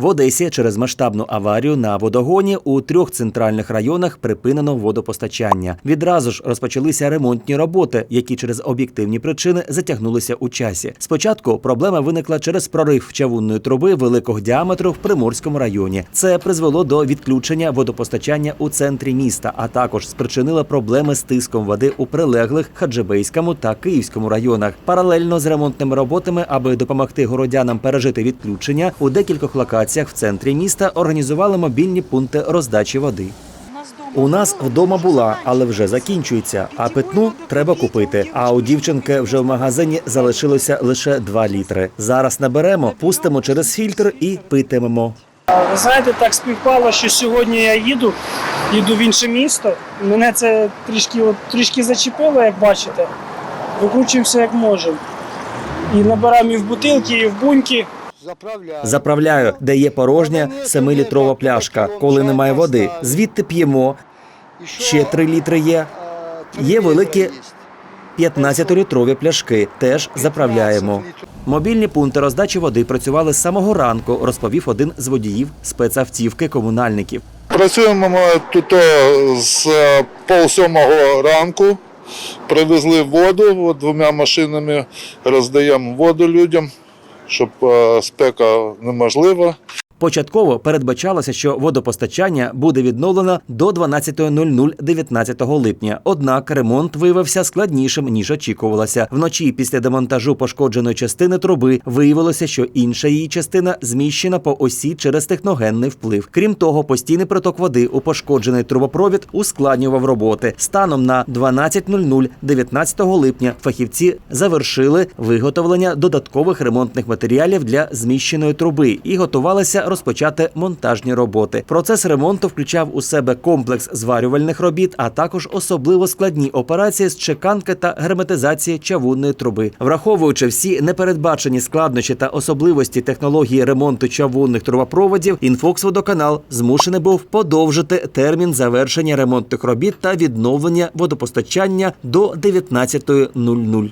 В Одесі через масштабну аварію на водогоні у трьох центральних районах припинено водопостачання. Відразу ж розпочалися ремонтні роботи, які через об'єктивні причини затягнулися у часі. Спочатку проблема виникла через прорив чавунної труби великого діаметру в Приморському районі. Це призвело до відключення водопостачання у центрі міста, а також спричинило проблеми з тиском води у прилеглих Хаджибейському та Київському районах. Паралельно з ремонтними роботами, аби допомогти городянам пережити відключення, у декількох локаціях в центрі міста організували мобільні пункти роздачі води. У нас вдома була, але вже закінчується. А питну треба купити. А у дівчинки вже в магазині залишилося лише 2 літри. Зараз наберемо, пустимо через фільтр і питимемо. Ви знаєте, так співпало, що сьогодні я їду, їду в інше місто. Мене це трішки, от, трішки зачепило, як бачите. Викручуємося як можемо. І набираємо і в бутилки, і в буньки. Заправляю. Заправляю, де є порожня 7-літрова пляшка. Коли немає води, звідти п'ємо. Ще 3 літри є. Є великі 15-літрові пляшки. Теж заправляємо. Мобільні пункти роздачі води працювали з самого ранку, розповів один з водіїв спецавтівки комунальників. Працюємо ми тут е, з е, пол сьомого ранку. Привезли воду двома машинами, роздаємо воду людям, щоб е, спека неможлива. Початково передбачалося, що водопостачання буде відновлено до 12.00 19 липня. Однак ремонт виявився складнішим ніж очікувалося. Вночі після демонтажу пошкодженої частини труби виявилося, що інша її частина зміщена по осі через техногенний вплив. Крім того, постійний приток води у пошкоджений трубопровід ускладнював роботи. Станом на 12.00 19 липня фахівці завершили виготовлення додаткових ремонтних матеріалів для зміщеної труби і готувалися розпочати монтажні роботи. Процес ремонту включав у себе комплекс зварювальних робіт, а також особливо складні операції з чеканки та герметизації чавунної труби. Враховуючи всі непередбачені складнощі та особливості технології ремонту чавунних трубопроводів, інфоксводоканал змушений був подовжити термін завершення ремонтних робіт та відновлення водопостачання до 19.00.